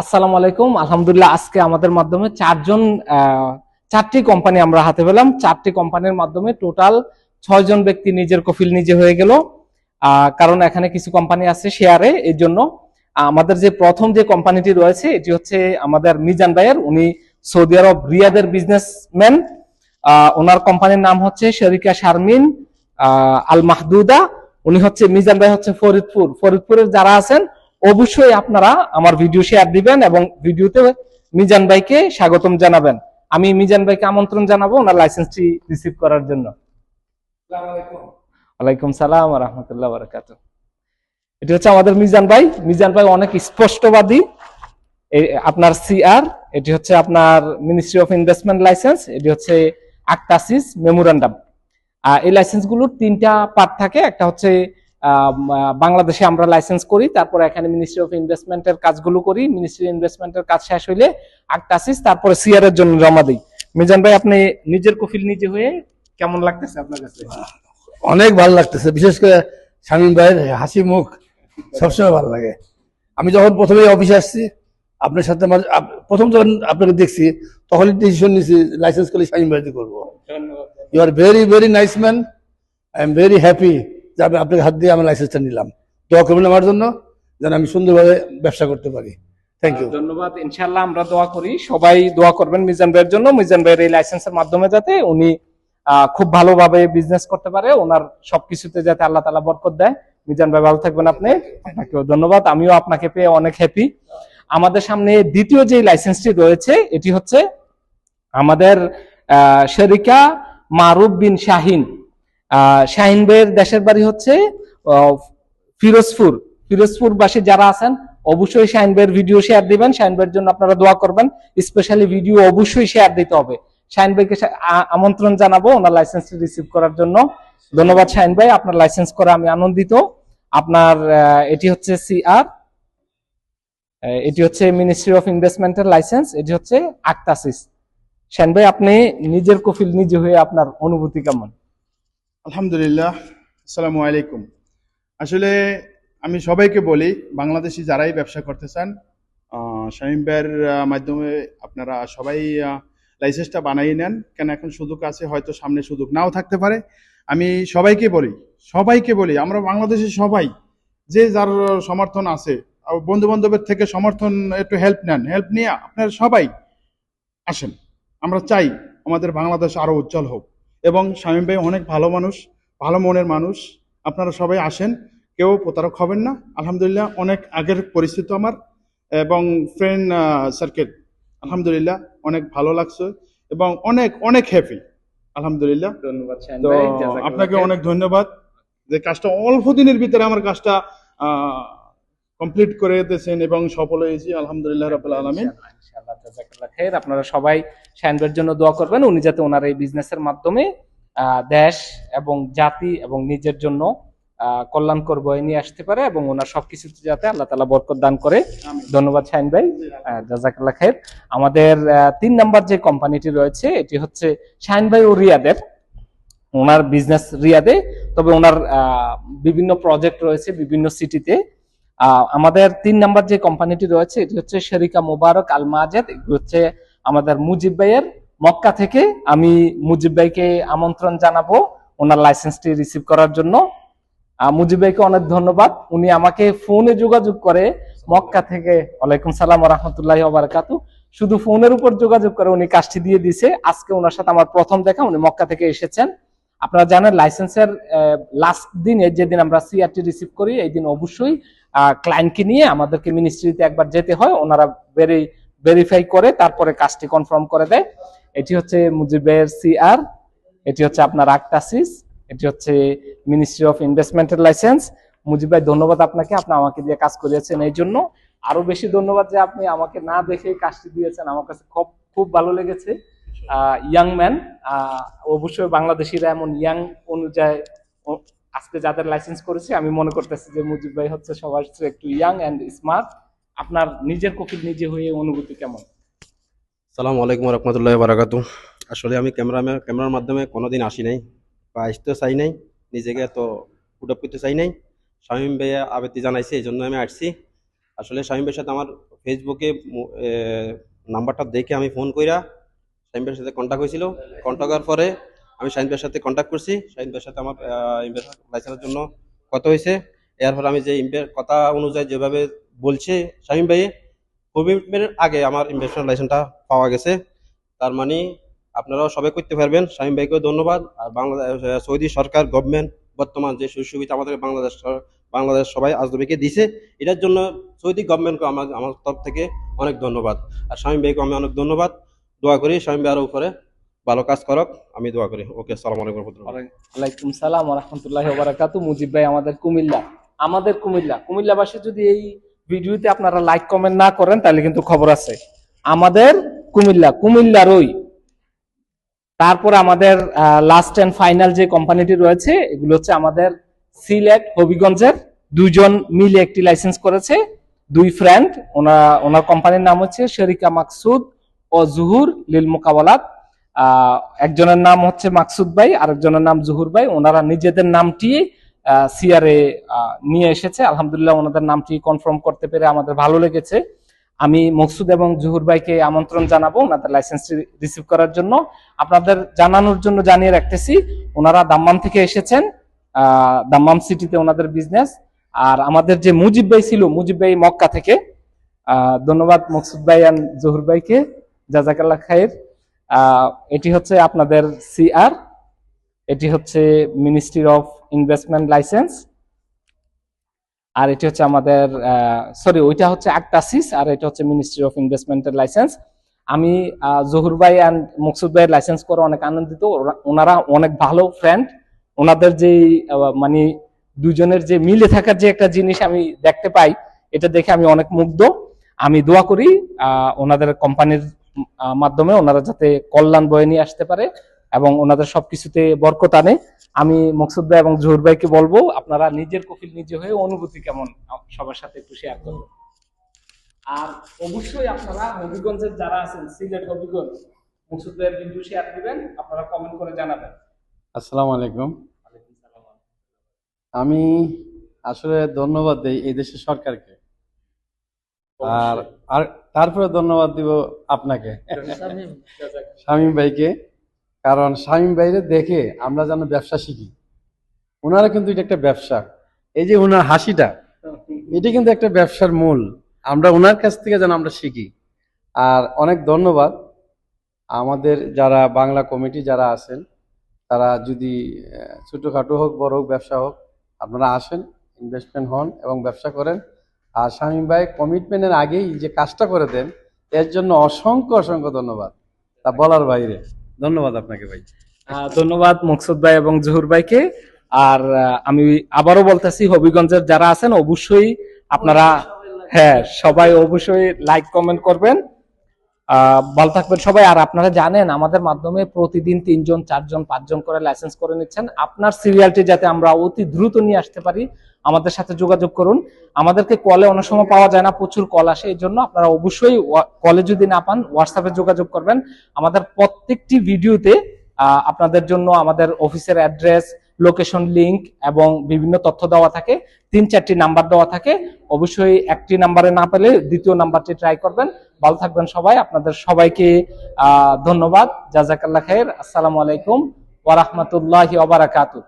আসসালামু আলাইকুম। আলহামদুলিল্লাহ, আজকে আমাদের মাধ্যমে চারজন চারটি কোম্পানি আমরা হাতে পেলাম। চারটি কোম্পানির মাধ্যমে টোটাল ছয়জন ব্যক্তি নিজের কফিল নিজে হয়ে গেল। কারণ এখানে কিছু কোম্পানি আছে শেয়ারে এই জন্য আমাদের যে প্রথম যে কোম্পানিটি রয়েছে, এটি হচ্ছে আমাদের মিজান ভাইয়ের। উনি সৌদি আরব রিয়াদের বিজনেসম্যান ওনার কোম্পানির নাম হচ্ছে শরিকা শারমিন আল মাহদুদা উনি হচ্ছে, মিজান ভাই হচ্ছে ফরিদপুর। ফরিদপুরের যারা আছেন অবশ্যই আপনারা আমার ভিডিও শেয়ার দিবেন এবং ভিডিওতে মিজান ভাইকে স্বাগতম জানাবেন। আমি মিজান ভাইকে আমন্ত্রণ জানাব ওনার লাইসেন্সটি রিসিভ করার জন্য। ওয়ালাইকুম সালাম রহমতুল্লাহ বারাকাত এটি হচ্ছে আমাদের মিজান ভাই। মিজান ভাই অনেক স্পষ্টবাদী। এই আপনার সিআর এটি হচ্ছে আপনার মিনিস্ট্রি অফ ইনভেস্টমেন্ট লাইসেন্স এটি হচ্ছে আক্তাসিস মেমোরান্ডাম এই লাইসেন্সগুলোর তিনটা পার্ট থাকে। একটা হচ্ছে বাংলাদেশে আমরা লাইসেন্স করি তারপর এখানে মিনিস্ট্রি অফ ইনভেস্টমেন্টের কাজগুলো করি। মিনিস্ট্রি ইনভেস্টমেন্টের কাজ শেষ হইলে আক্তাসিস তারপরে সিআর এর জন্য জমা দিই। মিজান ভাই আপনি নিজের কফিল নিজে হয়ে কেমন লাগতেছে আপনার কাছে? অনেক ভালো লাগতেছে বিশেষ করে শামীম ভাইয়ের হাসি মুখ সবসময় ভালো লাগে। আমি যখন প্রথমে অফিসে আসছি আপনার সাথে আমার প্রথম যখন আপনাকে দেখছি তখনই ডিসিশন নিয়েছি লাইসেন্স করলে শামীম ভাইতে করব। You are very very nice man I am very happy আমি আপনাকে হাত দিয়ে আমার লাইসেন্সটা নিলাম। দোয়া করবেন আমার জন্য, যেন আমি সুন্দরভাবে ব্যবসা করতে পারি। থ্যাংক ইউ ধন্যবাদ ইনশাল্লাহ আমরা দোয়া করি। সবাই দোয়া করবেন মিজান ভাইয়ের জন্য। মিজান ভাইয়ের এই লাইসেন্সের মাধ্যমে যাতে উনি খুব ভালোভাবে বিজনেস করতে পারে, ওনার সবকিছুতে যাতে আল্লাহ তালা বরকত দেয়। মিজান ভাই ভালো থাকবেন আপনি। আপনাকেও ধন্যবাদ। আমিও আপনাকে পেয়ে অনেক হ্যাপি আমাদের সামনে দ্বিতীয় যে লাইসেন্সটি রয়েছে, এটি হচ্ছে আমাদের শরিকা মারুফ বিন শাহিন। শাহিন ভাইয়ের দেশের বাড়ি হচ্ছে ফিরোজপুর ফিরোজপুর। বাসী যারা আছেন, অবশ্যই শাহিন ভাইয়ের ভিডিও শেয়ার দিবেন। শাহিন ভাইয়ের জন্য আপনারা দোয়া করবেন। স্পেশালি ভিডিও অবশ্যই শেয়ার দিতে হবে। শাহিন ভাইকে আমন্ত্রণ জানাব ওনার লাইসেন্স রিসিভ করার জন্য। ধন্যবাদ শাহিন ভাই আপনার লাইসেন্স করে আমি আনন্দিত। আপনার এটি হচ্ছে সিআর এটি হচ্ছে মিনিস্ট্রি অফ ইনভেস্টমেন্টের লাইসেন্স এটি হচ্ছে আক্তাসিস শাহিন ভাই আপনি নিজের কফিল নিজে হয়ে আপনার অনুভূতি কেমন? আলহামদুলিল্লাহ, আসসালামু আলাইকুম। আসলে আমি সবাইকে বলি, বাংলাদেশি যারাই ব্যবসা করতে চান শামীম ভাইয়ের মাধ্যমে আপনারা সবাই লাইসেন্সটা বানিয়ে নেন। কেন এখন সুযোগ আছে, হয়তো সামনে সুযোগ নাও থাকতে পারে। আমি সবাইকে বলি সবাইকে বলি, আমরা বাংলাদেশি সবাই, যে যার সমর্থন আছে বন্ধু বান্ধবের থেকে সমর্থন, একটু হেল্প নেন। হেল্প নিয়ে আপনারা সবাই আসেন। আমরা চাই আমাদের বাংলাদেশ আরও উজ্জ্বল হোক। এবং শামীম ভাই অনেক ভালো মানুষ ভালো মনের মানুষ। আপনারা সবাই আসেন কেউ প্রতারক হবেন না। আলহামদুলিল্লাহ অনেক আগের পরিস্থিতি আমার। এবং ফ্রেন্ড সার্কেল আলহামদুলিল্লাহ অনেক ভালো লাগছে এবং অনেক অনেক হ্যাপি আলহামদুলিল্লাহ। ধন্যবাদ তো আপনাকে অনেক ধন্যবাদ। যে কাজটা অল্প দিনের ভিতরে আমার কাজটা কমপ্লিট করে দিয়েছেন এবং সফল হয়েছি আলহামদুলিল্লাহ রাবুল আলমিন। আপনারা সবাই শাহিনবের জন্য দোয়া করবেন উনি যাতে ওনার এই বিজনেসের মাধ্যমে দেশ এবং জাতি এবং নিজের জন্য আহ, কল্যাণকর বয়ে নিয়ে আসতে পারে এবং ওনার সবকিছুতে যাতে আল্লাহ তালা বরকত দান করে। ধন্যবাদ শাহিন ভাই আহ, জাযাকাল্লাহ খাইর। আমাদের তিন নাম্বার যে কোম্পানিটি রয়েছে এটি হচ্ছে শাহিন ভাই ও রিয়াদের। ওনার বিজনেস রিয়াদে তবে ওনার বিভিন্ন প্রজেক্ট রয়েছে বিভিন্ন সিটিতে আমাদের তিন নাম্বার যে কোম্পানিটি রয়েছে, এটি হচ্ছে শরিকা মোবারক আল মাজেদ এগুলো হচ্ছে আমাদের মুজিব ভাইয়ের মক্কা থেকে আমি মুজিব ভাইকে আমন্ত্রণ জানাব ওনার লাইসেন্সটি রিসিভ করার জন্য। মুজিব ভাইকে অনেক ধন্যবাদ। উনি আমাকে ফোনে যোগাযোগ করে মক্কা থেকে, ওয়ালাইকুম সালাম রহমতুল্লাহ বারাকাতু শুধু ফোনের উপর যোগাযোগ করে উনি কাজটি দিয়ে দিছে আজকে ওনার সাথে আমার প্রথম দেখা, উনি মক্কা থেকে এসেছেন। আপনারা জানেন লাইসেন্সের লাস্ট দিনে যেদিন আমরা সিআরটি রিসিভ করি, এই দিন অবশ্যই ক্লায়েন্টকে নিয়ে আমাদেরকে মিনিস্ট্রিতে একবার যেতে হয়, ওনারা ভেরি ভেরিফাই করে, তারপরে কাজটি কনফার্ম করে দেয়। এটি হচ্ছে মুজিবের সিআর এটি হচ্ছে আপনার আক্তাসিস, এটি হচ্ছে মিনিস্ট্রি অফ ইনভেস্টমেন্টের লাইসেন্স মুজিব ভাই, ধন্যবাদ আপনাকে, আপনি আমাকে দিয়ে কাজ করিয়েছেন এই জন্য। আরও বেশি ধন্যবাদ যে আপনি আমাকে না দেখে কাজটি দিয়েছেন, আমার কাছে খুব খুব ভালো লেগেছে। ইয়াং ম্যান অবশ্যই বাংলাদেশিরা এমন ইয়াং অনুযায়ী আজকে যাদের লাইসেন্স করেছি, আমি মনে করতেছি যে মুজিব ভাই হচ্ছে সবার একটু ইয়াং অ্যান্ড স্মার্ট আপনার নিজের কফিল নিজে হয়ে অনুভূতি কেমন? সালাম আলাইকুম রহমতুল্লাহ বারাকাতু। আসলে আমি ক্যামেরা ক্যামেরার মাধ্যমে কোনোদিন আসি নাই, বা আসতেও চাই নাই, নিজেকে তো করতে চাই নাই। শামীম ভাইয়া আবেদন জানাইছে, এই জন্য আমি আসছি। আসলে শামীম ভাইয়ের সাথে আমার ফেসবুকে নাম্বারটা দেখে আমি ফোন কইরা শামীম ভাইয়ের সাথে কন্ট্যাক্ট হয়েছিল। কন্ট্যাক্ট হওয়ার পরে আমি শাহিন ভাইয়ের সাথে কন্ট্যাক্ট করছি। শাহিন ভাইয়ের সাথে আমার ইনভেস্ট লাইসেন্সের জন্য কথা হয়েছে। এরপর আমি যে ইনভে- কথা অনুযায়ী যেভাবে বলছে শামীম ভাই কমিটমেন্টের আগে আমার ইনভেস্টমেন্ট লাইসেন্সটা পাওয়া গেছে। তার মানে আপনারাও সবাই করতে পারবেন। শামীম ভাইকেও ধন্যবাদ। আর বাংলাদেশ সৌদি সরকার গভর্নমেন্ট বর্তমান যে সুযোগ সুবিধা আমাদের বাংলাদেশ বাংলাদেশ সবাই আজদবিকে দিছে, এটার জন্য সৌদি গভর্নমেন্টকে আমার আমার তরফ থেকে অনেক ধন্যবাদ। আর শামীম ভাইকে আমি অনেক ধন্যবাদ। দোয়া করি শামীম ভাই আরও উপরে। ভালো কাজ করক, আমি দোয়া করি। ওকে, আসসালামু আলাইকুম সালাম রহমতুল্লাহ বারাকাতু মুজিব ভাই, আমাদের কুমিল্লা। আমাদের কুমিল্লা। কুমিল্লাবাসী যদি এই ভিডিওতে আপনারা লাইক কমেন্ট না করেন, তাহলে কিন্তু খবর আছে। আমাদের কুমিল্লা কুমিল্লার ওই তারপর আমাদের লাস্ট এন্ড ফাইনাল যে কোম্পানিটি রয়েছে, এগুলো হচ্ছে আমাদের সিলেট, হবিগঞ্জের দুইজন মিলে একটি লাইসেন্স করেছে। দুই ফ্রেন্ড ওনার ওনার কোম্পানির নাম হচ্ছে শেরিকা মাকসুদ ও জুহুর লিল মোকাবালাত। একজনের নাম হচ্ছে মাকসুদ ভাই, আরেকজনের নাম জুহুর ভাই। ওনারা নিজেদের নামটি সিআরএ নিয়ে এসেছে। আলহামদুলিল্লাহ ওনাদের নামটি কনফার্ম করতে পেরে আমাদের ভালো লেগেছে। আমি মকসুদ এবং জুহুর ভাইকে আমন্ত্রণ জানাব ওনাদের লাইসেন্সটি রিসিভ করার জন্য। আপনাদের জানানোর জন্য জানিয়ে রাখতেছি, ওনারা দাম্মাম থেকে এসেছেন দাম্মাম সিটিতে ওনাদের বিজনেস আর আমাদের যে মুজিব ভাই ছিল, মুজিব ভাই মক্কা থেকে ধন্যবাদ মকসুদ ভাই and জহুর ভাইকে। জাজাকাল্লাহ খায়ের। এটি হচ্ছে আপনাদের সিআর এটি হচ্ছে মিনিস্ট্রি অফ ইনভেস্টমেন্ট লাইসেন্স আর এটি হচ্ছে আমাদের সরি ওইটা হচ্ছে আক্তাসিস আর এটা হচ্ছে মিনিস্ট্রি অফ ইনভেস্টমেন্টের লাইসেন্স আমি জহুর ভাই অ্যান্ড মকসুদ ভাইয়ের লাইসেন্স করে অনেক আনন্দিত। ওনারা অনেক ভালো ফ্রেন্ড ওনাদের যে মানে দুজনের যে মিলে থাকার যে একটা জিনিস আমি দেখতে পাই, এটা দেখে আমি অনেক মুগ্ধ। আমি দোয়া করি ওনাদের কোম্পানির মাধ্যমে ওনারা যাতে কল্যাণ বয়ে নিয়ে আসতে পারে এবং ওনাদের সবকিছুতে বরকত আনে। আমি মকসুদ ভাই এবং জহুর ভাইকে বলব আপনারা নিজের কফিল নিজে হয়ে অনুভূতি কেমন? সবার সাথে একটু শেয়ার করবেন আর অবশ্যই আপনারা হবিগঞ্জের যারা আছেন সিলেট হবিগঞ্জ মকসুদ ভাইয়ের ভিডিও শেয়ার দিবেন আপনারা কমেন্ট করে জানাবেন। আসসালামু আলাইকুম। আমি আসলে ধন্যবাদ দেই এই দেশের সরকারকে। আর আর তারপরে ধন্যবাদ দিব আপনাকে। শামীম। ভাইকে কারণ শামীম ভাইরে দেখে আমরা যেন ব্যবসা শিখি। ওনারা কিন্তু এটা একটা ব্যবসা। এই যে ওনার হাসিটা এটি কিন্তু একটা ব্যবসার মূল। আমরা ওনার কাছ থেকে যেন আমরা শিখি। আর অনেক ধন্যবাদ। আমাদের যারা বাংলা কমিটি যারা আছেন তারা যদি ছোটোখাটো হোক বড় হোক ব্যবসা হোক আপনারা আসেন ইনভেস্টমেন্ট হন এবং ব্যবসা করেন। আর শামীম ভাই কমিটমেন্টের আগেই যে কাজটা করে দেন এর জন্য অসংখ্য অসংখ্য ধন্যবাদ। তা বলার বাইরে। ধন্যবাদ আপনাকে ভাই। ধন্যবাদ মকসুদ ভাই এবং জহুর ভাইকে। আর আমি আবারও বলতেছি হবিগঞ্জের যারা আছেন অবশ্যই আপনারা হ্যাঁ সবাই অবশ্যই লাইক কমেন্ট করবেন। ভালো থাকবেন সবাই। আর আপনারা জানেন, আমাদের মাধ্যমে প্রতিদিন তিনজন, চারজন, পাঁচজন করে লাইসেন্স করে নিচ্ছেন। আপনার সিরিয়ালটি যাতে আমরা অতি দ্রুত নিয়ে আসতে পারি, আমাদের সাথে যোগাযোগ করুন। আমাদেরকে কলে অনেক সময় পাওয়া যায় না, প্রচুর কল আসে, এই জন্য আপনারা অবশ্যই কলে যদি না পান হোয়াটসঅ্যাপে যোগাযোগ করবেন। আমাদের প্রত্যেকটি ভিডিওতে আপনাদের জন্য আমাদের অফিসের অ্যাড্রেস লোকেশন লিংক এবং বিভিন্ন তথ্য দেওয়া থাকে, তিন চারটি নাম্বার দেওয়া থাকে। অবশ্যই একটি নাম্বারে না পেলে দ্বিতীয় নাম্বারটি ট্রাই করবেন। ভালো থাকবেন সবাই। আপনাদের সবাইকে ধন্যবাদ। জাজাকাল্লাহ খায়ের আসসালামু আলাইকুম ওয়ারাহমাতুল্লাহি ওবারাকাতু